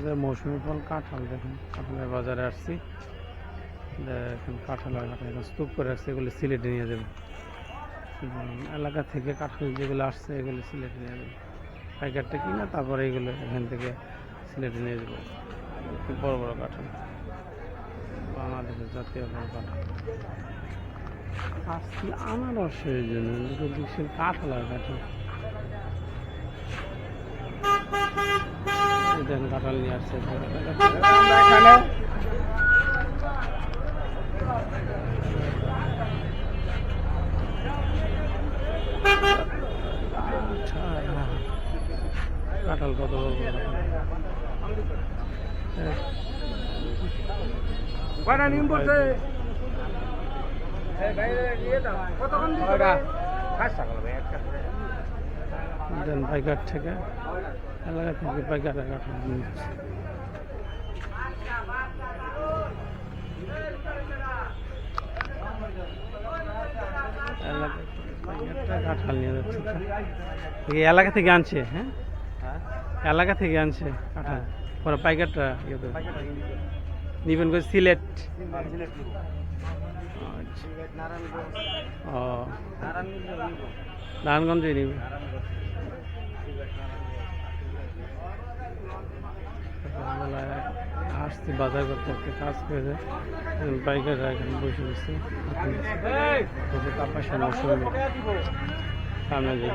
বাজারে মৌসুমি ফল কাঁঠাল দেখুন। কাঁঠালের বাজারে আসছি। দেখেন কাঁঠাল এখন স্তূপ করে আসছে, এগুলো সিলেটে নিয়ে যাবে। এলাকা থেকে কাঁঠাল যেগুলো আসছে, এগুলো সিলেটে নিয়ে যাবে। পাইকারটা কিনা তারপরে এগুলো এখান থেকে সিলেটে নিয়ে যাব। বড় বড় কাঁঠাল। বাংলাদেশের জাতীয় ফল কাঁঠাল। আসছি আনারসের জন্য কাঁঠাল আর কাঁঠাল। কাঁঠাল নিয়ে আসছে। আচ্ছা, কাঁঠাল কত বড় বড় কাঁঠাল। কয়টা নিম পড়ছে? কতক্ষণ দেন পাইকার থেকে। এলাকা থেকে। এলাকা থেকে কাঁঠাল নিয়ে যাচ্ছে। এলাকা থেকে আনছে হ্যাঁ? এলাকা থেকে আনছে কাঁঠাল পরে পাইকারটা ইয়ে নিবেন করে সিলেট। আচ্ছা। ও। নারায়ণগঞ্জে নিবে। আসছি, বাজার করতে একটা কাজ করে যায় বাইকাররা এখানে বসে বসে। কাপাসের মৌসুমে সামনে যাই।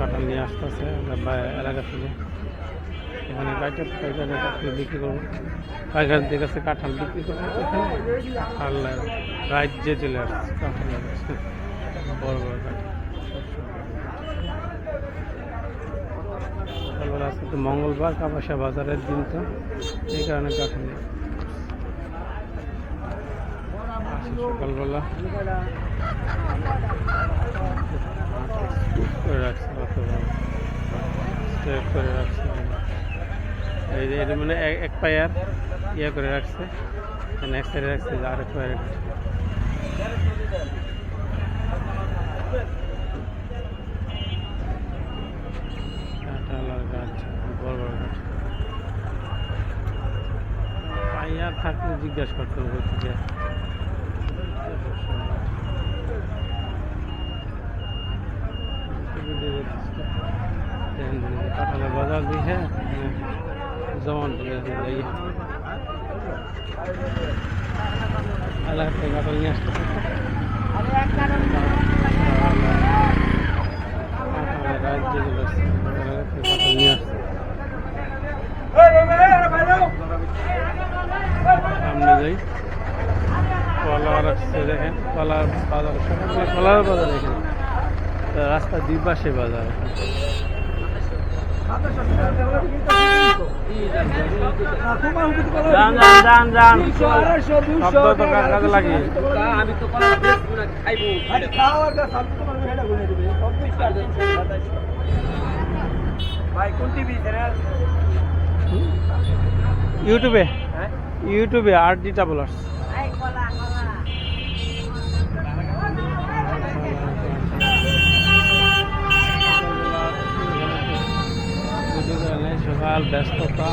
কাঁঠাল নিয়ে আসতেছে এলাকা থেকে। এখানে পাইকার পাইকারের কাছে বিক্রি করব। পাইকারদের কাছে কাঁঠাল বিক্রি করব আর রাজ্যে চলে আসছে বড় বড় কাঁঠাল সকালবেলা আজকে তো মঙ্গলবার কাপাসা বাজারের দিন তো। এই কারণে কাঁঠাল আসি সকালবেলা। করে রাখছে। করে রাখছে। এটা মানে এক- এক পায়ার ইয়ে করে রাখছে। এক সাইডে রাখছে, যে পায়ার আর বড় গাছ। পাইয়ার থাকলে জিজ্ঞাসা করতে হবে যে কাঁঠালের বাজার দিছে জমান এলাকা থেকে নিয়ে আসতে। সামনে যাই। কলা রাখছে দেখেন কলার বাজার কলার বাজার এখানে তা রাস্তার দুই পাশে বাজার। ভাই কোন টিভি চ্যানেল ইউটিউবে হ্যাঁ? ইউটিউবে। আর ডি में फ़िलहाल व्यस्तता